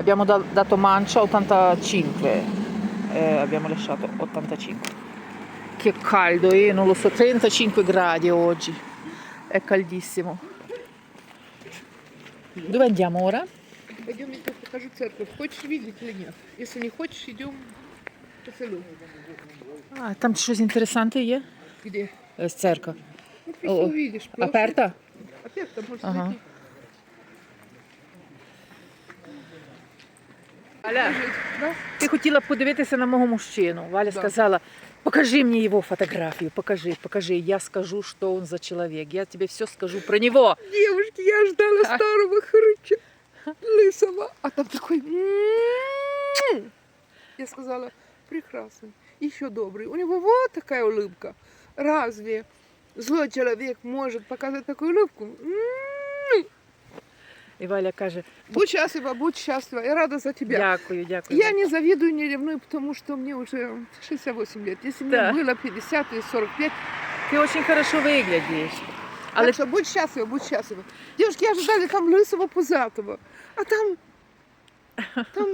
Abbiamo da- dato mancia 85. Eh, abbiamo lasciato 85. Che caldo, eh, non lo so, 35 gradi oggi. È caldissimo. Dove andiamo ora? Пойдем, я тебе покажу церковь. Хочешь видеть или нет? Если не хочешь, идем по селу. А, там щось інтересанте є? Где? Е, з церква. Ну, просто О, увидишь. площадь. Аперта? Опять там можешь Ага. зайти. Валя, Да? ти хотіла б подивитися на мого мужчину. Валя Да. сказала, покажи мне его фотографию, покажи, покажи. Я скажу, что он за человек. Я тебе все скажу про него. Девушки, я ждала А. старого хрыча, лысого, а там такой... м-м-м. Я сказала, прекрасный, еще добрый. У него вот такая улыбка. Разве злой человек может показать такую улыбку? М-м. І Валя каже, Будь счастлива, будь счастлива. Я рада за тебя. дякую, дякую. Я не завидую, не ревную, потому что мне уже 68 лет. Если Да. мне было 50 и 45, Ти дуже хорошо виглядиш. Але так что будь счастлива, будь счастлива. Девушки, я ожидали там лысого пузатого, а там, там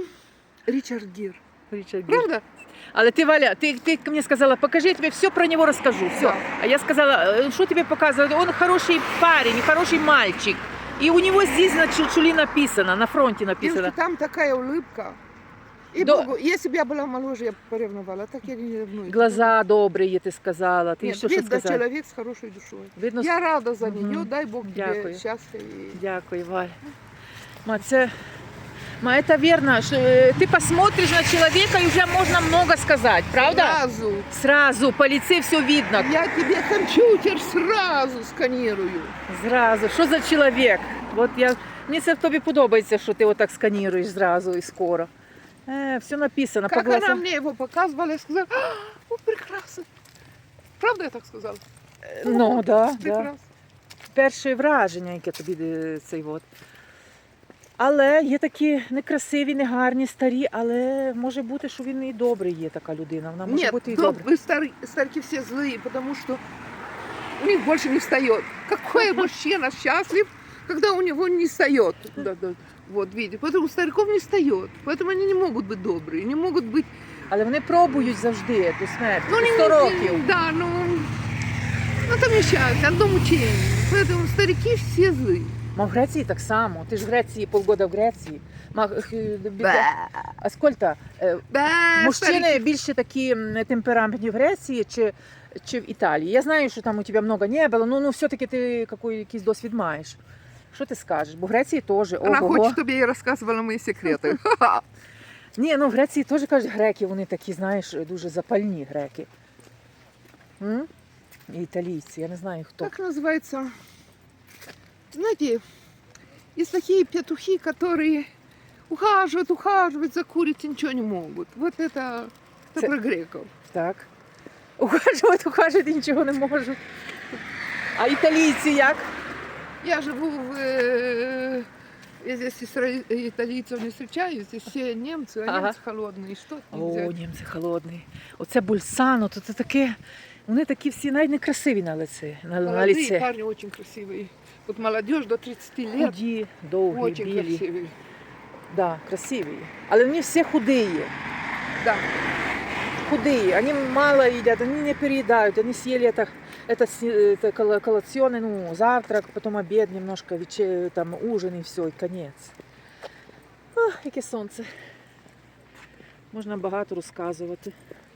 Ричард Гир. Річард Гір. Правда? Але ти, Валя, ти, ти мені сказала, покажи, я тебе все про него расскажу. Все. Да. А я сказала, «Э, что тебе показывать? Он хороший парень, хороший мальчик. И у него здесь на чучули написано, на фронте написано. Девушки, там такая улыбка. И Да. Богу, если бы я была моложе, я бы поревновала. А так я не ревную. Глаза добрые, ти сказала. Ти Нет, що, що видно, сказала? человек с хорошей душой. Видно, Я рада за Мгм. нее, дай Бог тебе Дякую. счастья. И... Дякую, Валя. Ма, це... Ма, это верно. Що, е, ти посмотришь на человека, и уже можно много сказать, правда? Сразу. Сразу, по лице все видно. Я тебе компьютер сразу сканирую. Зразу, що за чоловік? От я, мені це в тобі подобається, що ти отак сканіруєш зразу і скоро. Е, все написано, по Как она глазам. мне его показывала, я сказала, «А, о, прекрасно. Правда я так сказала? Ну, да, да. Прекрасно. Перше враження, яке тобі е, цей от. Але є такі некрасиві, негарні, старі, але може бути, що він і добрий є така людина. Вона може Нет, бути і доб- добра. вы стари- старики все злые, потому что у них больше не встает. Какой мужчина счастлив, когда у него не встает? Да, да. Вот, видите, поэтому у стариков не встает. Поэтому они не могут быть добрые, не могут быть... Але вони пробують завжди до смерті. Ну, не 100 років. Да, ну... Ну, там несчастье, одно мучение. Поэтому старики все злые. Ма в Греції так само. Ти ж в Греції полгода в Греції. Ма, е, біда- А скільки? е, Ба, Мужчини старики. більше такі м, темпераментні в Греції чи, чи в Італії. Я знаю, що там у тебе много не було, ну, ну все-таки ти який, якийсь досвід маєш. Що ти скажеш? Бо в Греції теж. Она Ого. хочет, чтобы я ей рассказывала мои секреты. Ні, ну в Греції теж кажуть, греки, вони такі, знаєш, дуже запальні греки. М? І італійці, я не знаю хто. Как называется? Знаете, есть такие петухи, которые ухаживают, ухаживают за курицей, ничего не могут. Вот это, это Це- про греков. Так. Ухажувати, ухажувати нічого не можуть. А італійці як? Я живу в... э, Я здесь исра- итальянцев не встречаю, здесь все немцы, а Ага. немцы холодные. Что тут О, взять? німці холодний. Оце бульсано, то це таке. Вони такі всі навіть не красиві на лице. На, на Молодые лице. парни очень красивые. Вот молодежь до 30 лет Худі, довгі, очень білі. красивые. Да, красиві. Але вони всі худые. Да. Худые. Они мало едят, они не переедают. Они съели это, это, с- это кола- коллационный, ну, завтрак, потом обед, немножко вечер, там, ужин и все, і конець. Ах, яке сонце. Можна багато розказувати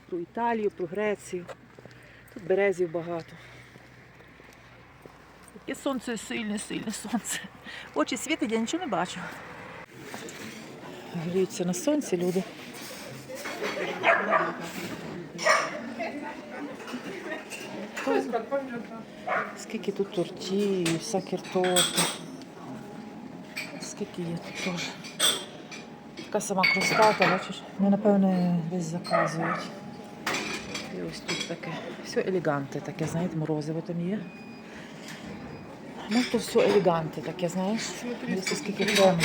про Італію, про Грецію. Тут березів багато. Яке сонце сильне, сильне сонце. Очі світить, я нічого не бачу. Гріються на сонці люди. Скільки тут тортів, всякі торти. Скільки є тут теж. Така сама крустата, бачиш? Ну, напевне, десь заказують. І ось тут таке. Все елеганте таке, знаєте, морозиво там є. Ну, то все елеганте таке, знаєш. Дивіться, скільки крему.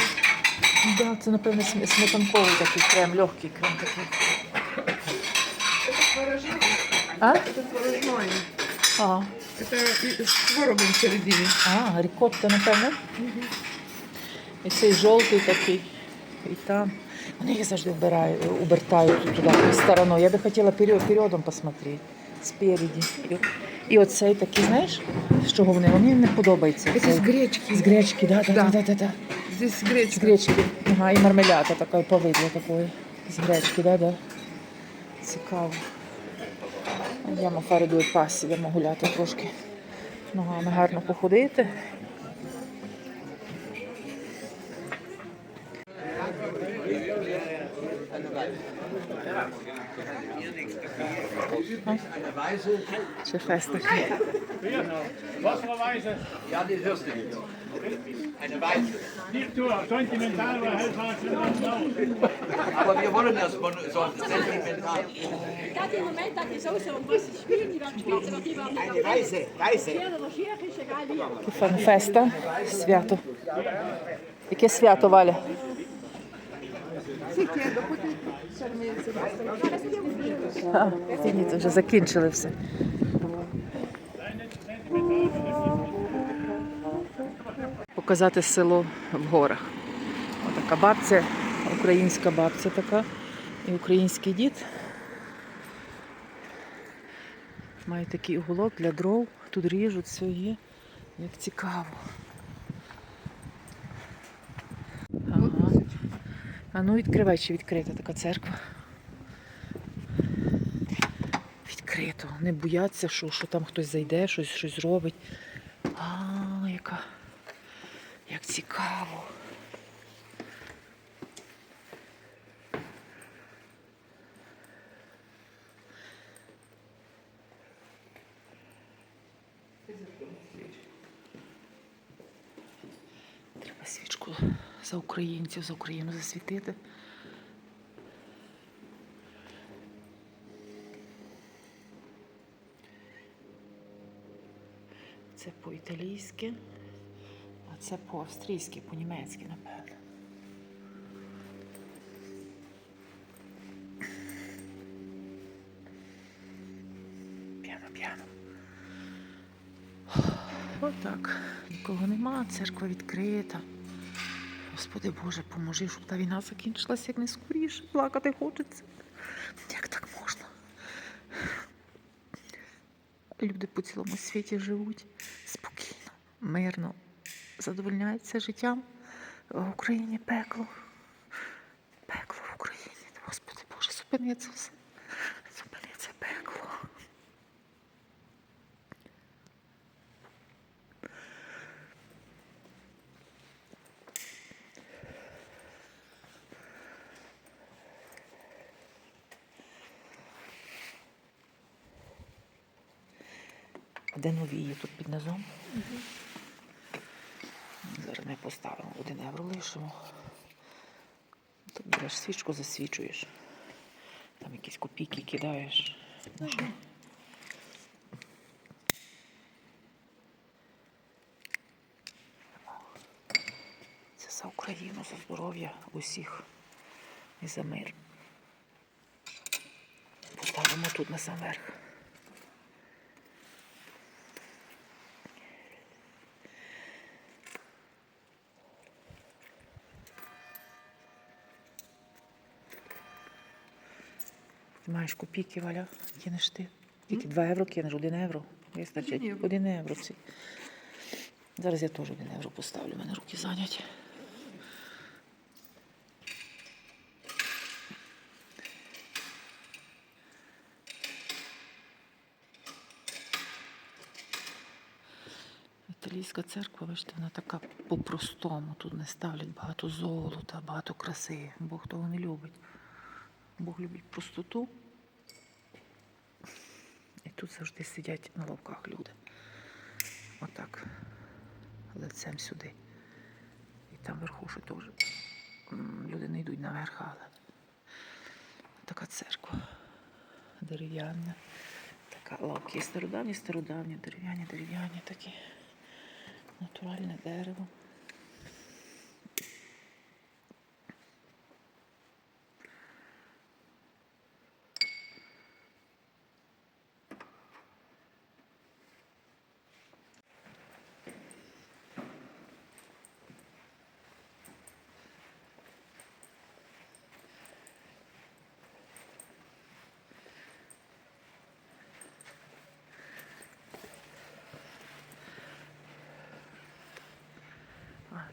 Да, це, напевне, см- сметанковий такий крем, легкий крем такий. Это творожное. А? Это творожное. А, Это и с творогом в середине. а рікотта, напевне. І цей жовтий такий. і там. Вони їх завжди вбирають, обертають туди стороною. Я би хотіла період, періодом посмотрети. Спереді. І, оцей такий, знаєш, з чого вони? Мені не подобається. Це з с гречки. З гречки, да, да, Да. да, да, да, З гречки. Ага, і мармелята така, повидла повидло такої. З гречки, да, да. Цікаво. Йдемо фаридою пасі, можу гуляти трошки. Ногами гарно походити. Deixa festa aqui. Ja, die hörst du nicht. Eine Weiße. Nicht nur, sentimental war halt Aber wir wollen das so sentimental. Gerade im Moment hat es auch so ein großes Spiel, die werden später noch immer. Eine weise. Weiße. Die uma festa, sviato. E que sviato vale? Sì, chiedo, potete Ні, це вже закінчили все. Показати село в горах. Отака бабця, українська бабця така. І український дід. Має такий уголок для дров. Тут ріжуть, все є. Як цікаво. Ага. А ну відкривай, чи відкрита така церква. Відкрито. Не бояться, що, що там хтось зайде, щось, щось зробить. А, яка. Як цікаво. Треба свічку за українців, за Україну засвітити. Це по-італійськи, а це по-австрійськи, по-німецьки, напевно. П'яно, п'яно. Отак. Нікого нема, церква відкрита. Господи Боже, поможи, щоб та війна закінчилася як не скоріше. Плакати хочеться. Як так можна? Люди по цілому світі живуть спокійно, мирно, задовольняються життям. В Україні пекло. Пекло в Україні. Господи Боже, зупини це все. Де нові є тут під низом? Зараз ми поставимо один євро лишимо. Тут береш свічку, засвічуєш. Там якісь копійки кидаєш. Ну, що? Це за Україну, за здоров'я усіх і за мир. Поставимо тут на сам верх. Ти маєш копійки, Валя, кинеш ти. Тільки 2 євро кинеш, 1 євро. Вистачить. Один євро. 1 євро. ці. Зараз я теж 1 євро поставлю, мене руки зайняті. Італійська церква, бачите, вона така по-простому. Тут не ставлять багато золота, багато краси. Бог того не любить. Бог любить простоту. І тут завжди сидять на лавках люди. Отак. Лицем сюди. І там вверху ще теж. Люди не йдуть наверх, але така церква. Дерев'яна. Така лавки стародавні, стародавні, дерев'яні, дерев'яні такі. Натуральне дерево.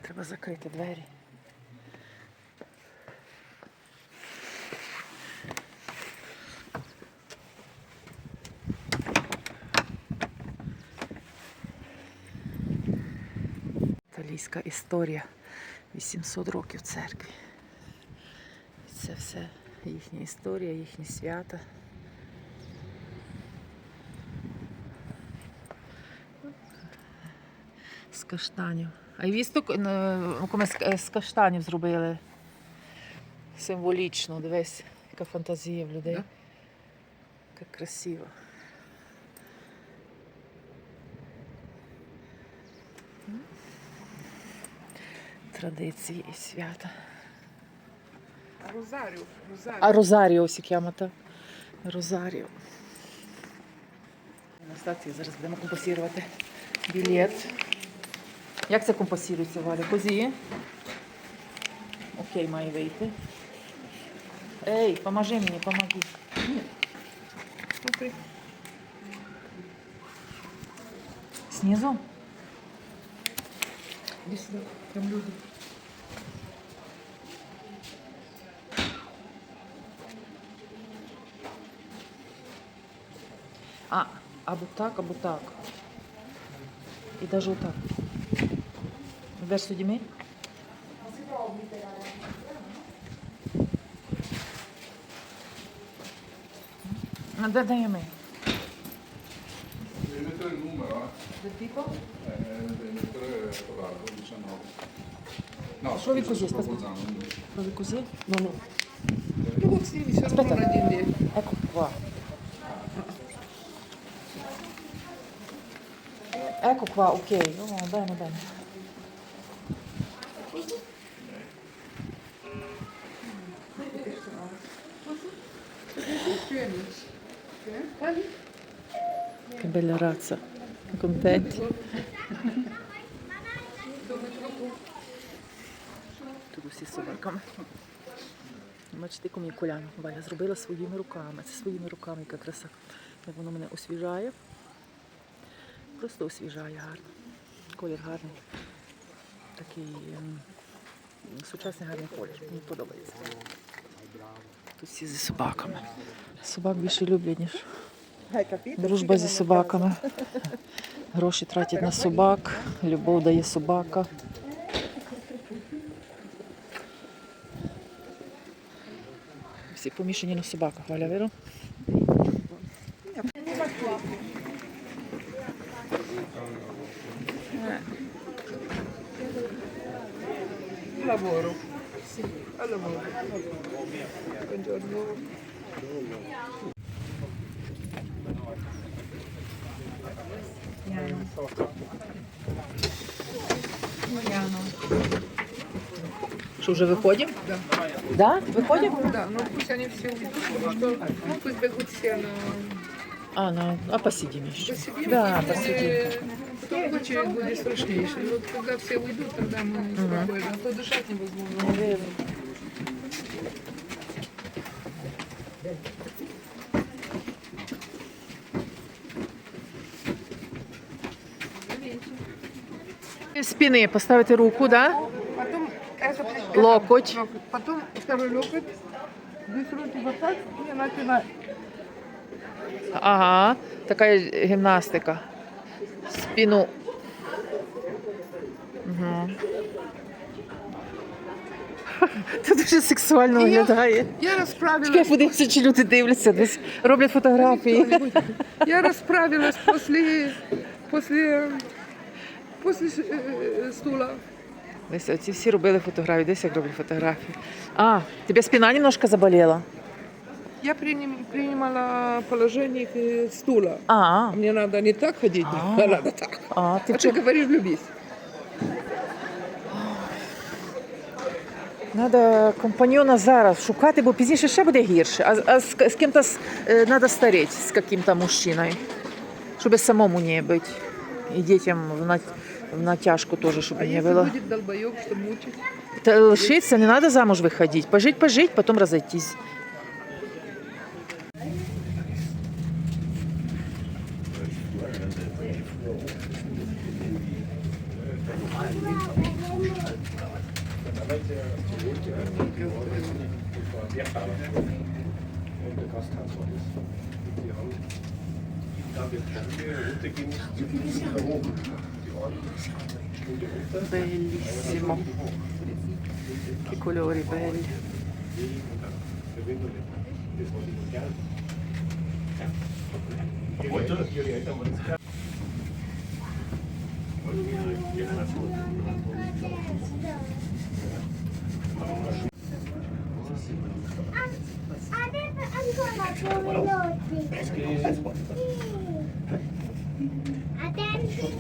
Треба закрити двері. Італійська історія 800 років церкві. Це все їхня історія, їхні свята. З каштанів. А вісток ми з, з каштанів зробили. Символічно, дивись, яка фантазія в людей. Да. Як красиво. Традиції і свята. Розаріо. Розаріо. А Розаріо si chiamata. Розаріо. На стації зараз будемо компасірувати білет. Як це компасірується, Валя? Козі? Окей, має вийти. Ей, поможи мені, помоги. Смотри. Снизу? Іди сюди. Там люди. А, або так, або так. І навіть отак. verso di me? Non si può obliterare. Ma a me. Devi mettere il numero, eh? Del tipo? Eh, devi mettere l'albo 19. No, provi scusa, così, aspetta. Provi così? No, no. Tu così mi serve aspetta. di indietro. Ecco qua. Ecco qua, ok. Oh, bene, bene. Che bella razza. Contenti? Тут усі собаками. Бачите, яку мені коляну Валя зробила своїми руками. Це своїми руками, яка краса. Як воно мене освіжає. Просто освіжає гарно. Колір гарний. Такий сучасний гарний колір. Мені подобається. Тут всі зі собаками. Собак більше люблять, ніж дружба зі собаками. Гроші тратять на собак, любов дає собака. Всі помішані на собаках, Валя, віро? Lavoro. Sì, al lavoro. Buongiorno. Що, вже виходимо? Да. Да? Виходимо? Да, ну пусть они все уйдут, потому что ну, пусть бегут все на А, ну, а посидим еще. посидим. Да, и, посидим. Потом очередь будет страшнейшая. Вот когда все уйдут, тогда мы спокойно. А то дышать невозможно. Спини поставити руку, да? Потом это, это- Локоть. Потом второй локоть. Здесь руки вот так и начинать. Ага, така гімнастика. Спину. Угу. Це дуже сексуально виглядає. Я расправилась. Чекай, подивимося, чи люди дивляться десь. Роблять фотографії. Я расправилась после, после, после э, стула. Десь оці всі робили фотографії, десь як роблять фотографії. А, тебе спина немножко заболела? Я приним- принимала положение э, стула. А, Мне надо не так ходить, А. а надо так. а ти А вчора ты говоришь, влюбись. Треба компаньона зараз шукати, бо пізніше ще буде гірше. А, а з, з ким-то треба стареть, з яким-то мужчиною. Щоб самому не бути. І дітям в, на, в натяжку тоже, щоб А не если було. будет долбоеб, что мучить? Та лишитися, не надо замуж выходить. Пожить, пожить, потім розійтись. Bellissimo. Che colori belli. ancora due minuti. Attenti.